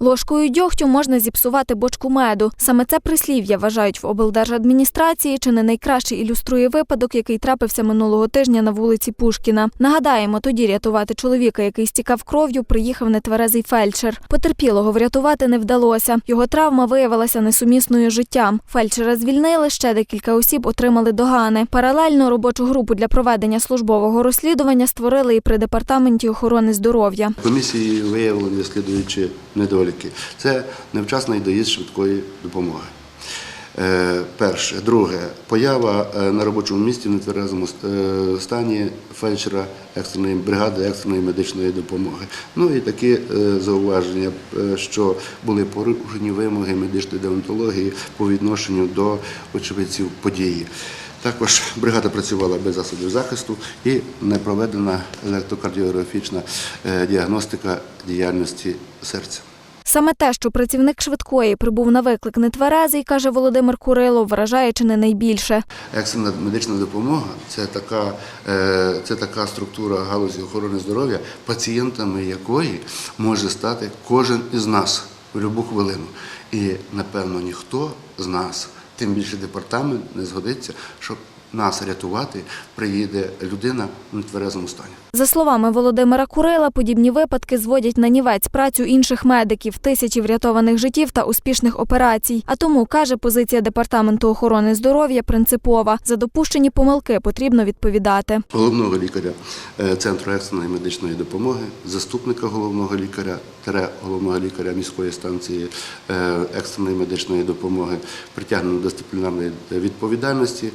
Ложкою дьогтю можна зіпсувати бочку меду. Саме це прислів'я вважають в облдержадміністрації, чи не найкраще ілюструє випадок, який трапився минулого тижня на вулиці Пушкіна. Нагадаємо, тоді рятувати чоловіка, який стікав кров'ю, приїхав нетверезий фельдшер. Потерпілого врятувати не вдалося. Його травма виявилася несумісною життям. Фельдшера звільнили, ще декілька осіб отримали догани. Паралельно робочу групу для проведення службового розслідування створили і при департаменті охорони здоров'я. Комісії виявлені слідуючі недоліки. Це невчасний доїзд швидкої допомоги. Е, Перше. Друге, поява е, на робочому місці в нетверезому е, стані фельдшера екстреної бригади екстреної медичної допомоги. Ну і такі зауваження, що були порушені вимоги медичної деонтології по відношенню до очевидців події. Також бригада працювала без засобів захисту і не проведена електрокардіографічна діагностика діяльності серця. Саме те, що працівник швидкої прибув на виклик нетверезий, каже Володимир Курило, вражає чи не найбільше. Екстрена медична допомога це така, е, це така структура галузі охорони здоров'я, пацієнтами якої може стати кожен із нас в будь-яку хвилину. І напевно ніхто з нас, тим більше департамент, не згодиться, щоб нас рятувати приїде людина в нетверезому стані. За словами Володимира Курила, подібні випадки зводять на нівець працю інших медиків, тисячі врятованих життів та успішних операцій. А тому каже, позиція департаменту охорони здоров'я принципова. За допущені помилки потрібно відповідати. головного лікаря е, Центру екстреної медичної допомоги, заступника головного лікаря, тире головного лікаря міської станції е, екстреної медичної допомоги притягнено дисциплінарної відповідальності.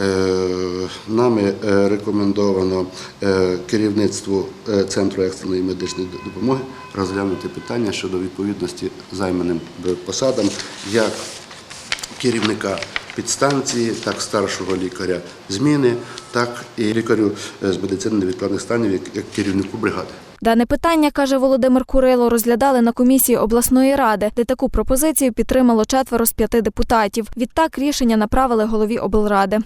Е, Нами е, рекомендовано е, керівництву Центру екстреної медичної допомоги розглянути питання щодо відповідності займаним посадам як керівника підстанції, так старшого лікаря зміни, так і лікарю е, з медицини невідкладних станів, як, як керівнику бригади. Дане питання, каже Володимир Курило, розглядали на комісії обласної ради, де таку пропозицію підтримало четверо з п'яти депутатів. Відтак рішення направили голові облради.